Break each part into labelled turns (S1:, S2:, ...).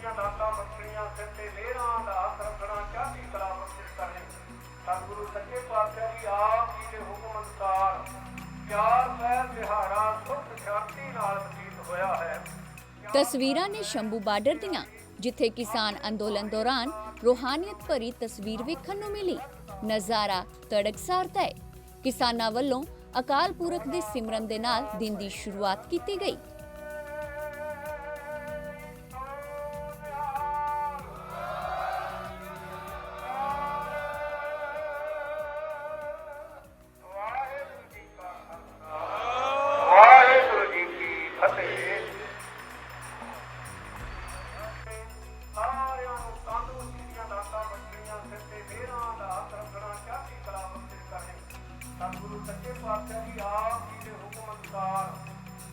S1: ਦੀਆਂ ਦਾਤਾਂ ਬਖਸ਼ਣੀਆਂ ਸਿਰ ਤੇ ਮਿਹਰਾਂ ਦਾ ਹੱਥ ਰੱਖਣਾ ਚਾਹੀ ਕਲਾ ਬਖਸ਼ਿਸ਼ ਕਰਨੀ ਸਤਿਗੁਰੂ ਸੱਚੇ ਪਾਤਸ਼ਾਹ ਜੀ ਆਪ ਜੀ ਦੇ ਹੁਕਮ ਅਨੁਸਾਰ ਚਾਰ ਪਹਿਰ ਦਿਹਾੜਾ ਸੁਖ ਸ਼ਾਂਤੀ ਨਾਲ ਬਤੀਤ ਹੋਇਆ ਹੈ।
S2: ਤਸਵੀਰਾਂ ਨੇ ਸ਼ੰਭੂ ਬਾਰਡਰ ਦੀਆਂ ਜਿੱਥੇ ਕਿਸਾਨ ਅੰਦੋਲਨ ਦੌਰਾਨ ਰੋਹਾਨੀਅਤ ਭਰੀ ਤਸਵੀਰ ਵੇਖਣ ਨੂੰ ਮਿਲੀ। ਨਜ਼ਾਰਾ ਤੜਕਸਾਰ ਹੈ ਕਿਸਾਨਾਂ ਵੱਲੋਂ ਅਕਾਲ ਪੁਰਖ ਦੇ ਸਿਮਰਨ ਦੇ ਨਾਲ ਦਿਨ ਦੀ ਸ਼ੁਰੂਆਤ ਕੀਤੀ ਗਈ।
S1: ਕੀ ਸਾਰਿਆਂ ਨੂੰ ਤੰਦਰੁਸਤੀ ਦੀਆਂ ਦਾਤਾਂ ਬਖਸ਼ਣੀਆਂ ਸਿਰ ਤੇ ਮਿਹਰਾਂ ਦਾ ਹੱਥ ਰੱਖਣਾ ਚਾਹੀ ਕਲਾ ਬਖਸ਼ਿਸ਼ ਕਰਨੀ ਸਤਿਗੁਰੂ ਸੱਚੇ ਪਾਤਸ਼ਾਹ ਜੀ ਆਪ ਜੀ ਦੇ ਹੁਕਮ ਅਨੁਸਾਰ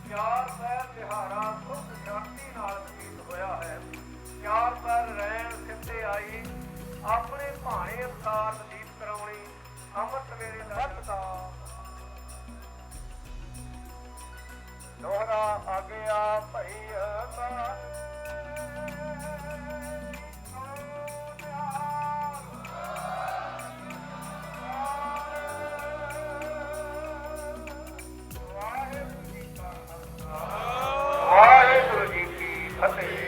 S1: ਚਾਰ ਪਹਿਰ ਦਿਹਾੜਾ ਸੁਖ ਸ਼ਾਂਤੀ ਨਾਲ ਬਤੀਤ ਹੋਇਆ ਹੈ ਚਾਰ ਪੈਰ ਰਹਿਣ ਸਿੱਧੇ ਆਈ ਆਪਣੇ ਭਾਣੇ ਅਨੁਸਾਰ ਬਤੀਤ ਕਰਾਉਣੀ ਅੰਮ੍ਰਿਤ ਵੇਲੇ ਦਾ hace